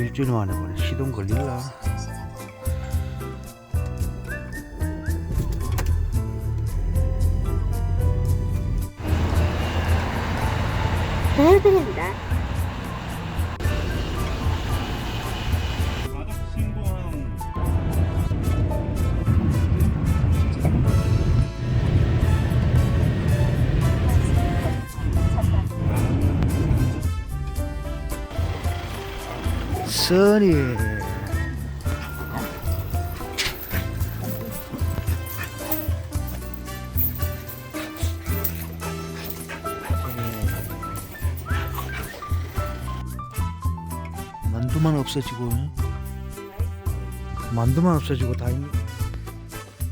일주일 만에 보내 시동 걸릴라 좌회전입니다. 써니 만두만 없어지고 만두만 없어지고 다 있네.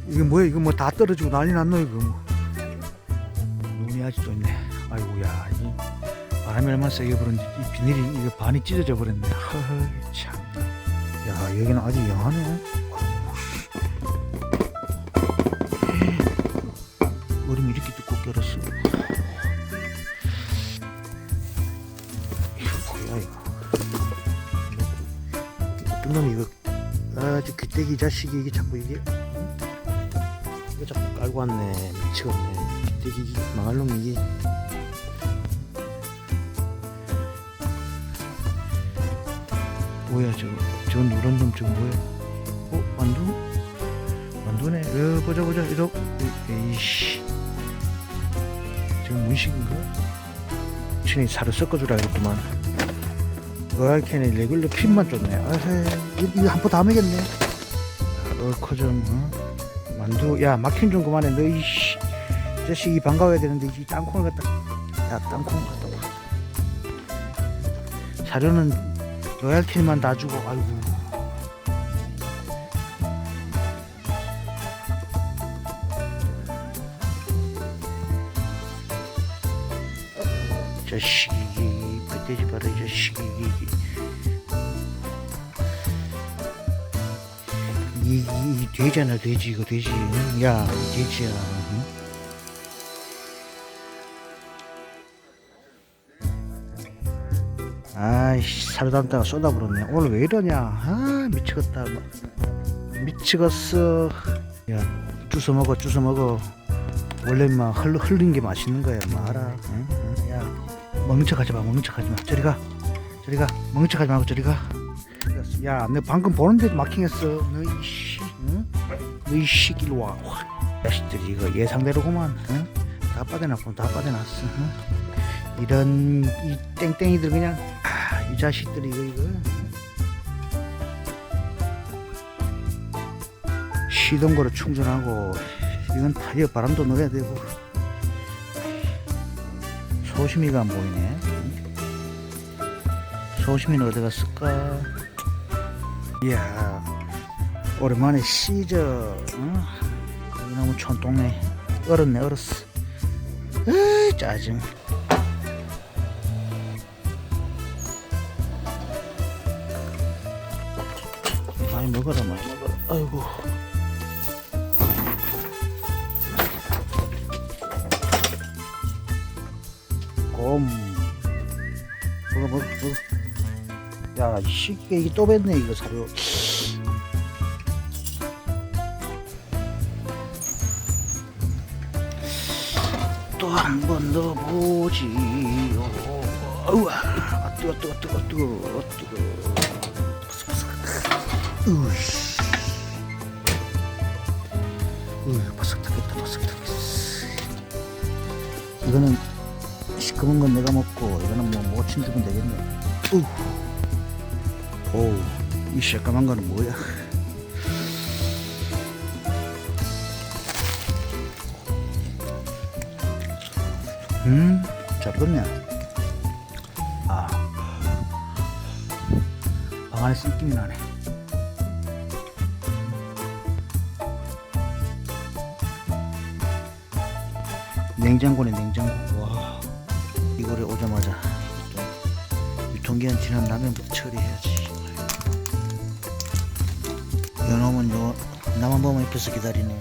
이게 뭐야? 이거 뭐 다 떨어지고 난리 났노 이거 뭐. 눈이 아직도 있네. 아이고야 이 바람이 얼마나 세게 불었는지 이 비닐이 이거 반이 찢어져 버렸네. 허허 참야 여기는 아직 영하네. 얼음이 이렇게 두껍게 얼었어. 이거 뭐야 이거? 어떤 놈이 이거? 아주 귀때기 자식이 이게 자꾸 이게? 응? 이거 자꾸 깔고 왔네. 미치겠네. 귀때기 망할 놈이 이게 뭐야 저거 저 노란 놈 저거 뭐야? 어 만두? 만두네. 어 보자 보자. 이러 에이씨. 저거 문식인가? 친히 살을 섞어주라 그랬더만. 어이캔이 레귤러 핀만 줬네. 아헤 이거, 한포 다 먹겠네. 좀 어? 만두. 야 막힌 좀 그만해. 너 이씨. 자식 이 반가워야 되는데 이 땅콩을 갖다 야 땅콩 갖다 와. 사료는 로얄티만 다 주고 아이고 자식이 멧돼지 봐라 이 자식이 이, 이, 이 돼지잖아 돼지 이거 돼지 응? 야 돼지야 응? 아이씨 살담다가 쏟아버렸네. 오늘 왜 이러냐? 아 미치겠다. 미치겠어. 야 주워 먹어 주워 먹어. 원래 막 흘, 흘린 게 맛있는 거야. 뭐 알아? 응? 응? 야 먹는 척 하지 마 먹는 척 하지 마. 저리 가. 저리 가. 먹는 척 하지 말고 저리 가야내 방금 보는데 마킹했어. 너 이 씨 응? 너이 시기로 와. 확. 자식들이 이거 예상대로구만 응? 다 빠져났고 다 빠져났어 응? 이런 이 땡땡이들 그냥 아, 이 자식들이 이거 이거. 시동 거로 충전하고 이건 타이어 바람도 넣어야 되고. 소심이가 안 보이네. 소심이는 어디 갔을까? 이야 오랜만에 시저 어? 이놈의 촌동네. 얼었네 얼었어. 으 짜증 많이 먹어라 많이 먹어라 아이고. 곰. 먹어 먹어 먹어 야이 새끼가 이게 또 뱉네 이거 사료 또 한 번 더 보지요. 아우와 아, 뜨거 뜨거 뜨거 뜨거 뜨거 으이씨. 으 바삭 타겠다 바삭 타겠어 이거는 시커먼 건 내가 먹고 이거는 뭐 모친 주면 되겠네. 우. 오우 이 새까만 거는 뭐야. 음, 잘 익었네. 아, 방 안에 씀김이 나네. 냉장고네, 냉장고. 와, 이거를 오자마자 또 유통기한 지난 라면부터 처리해야지. 요놈은 요, 나만 보면 옆에서 기다리네.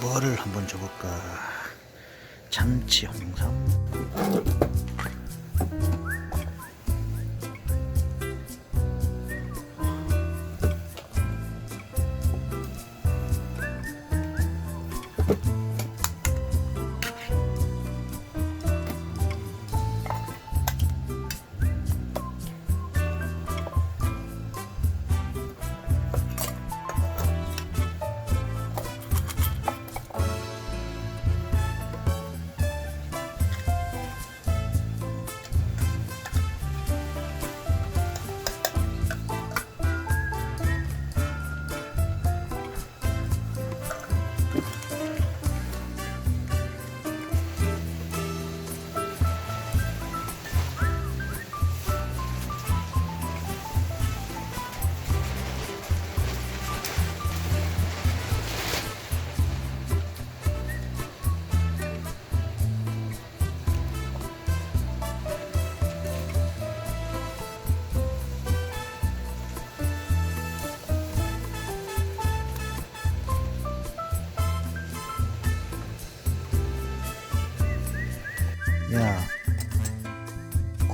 뭐를 한번 줘볼까 참치 홍삼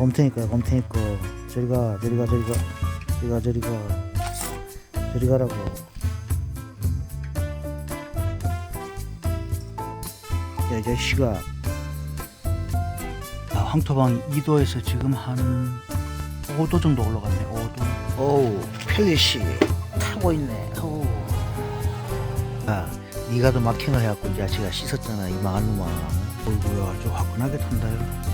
곰탱이 거야 곰탱이 거 저리 가 저리 가 저리 가. 저리 가 저리 가. 저리 가라고. 야이 자식아. 아, 황토방이 2도에서 지금 한 5도 정도 올라갔네 5도. 어우 펠릿이 타고 있네. 어우 아 니가 더 마킹을 해갖고 이 자식아 씻었잖아 이 망한 놈아. 어이구야 아주 화끈하게 탄다 요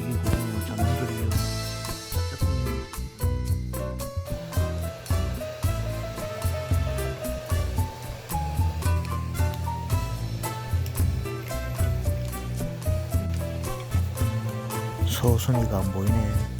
고등어 장조림 소순이가 안 보이네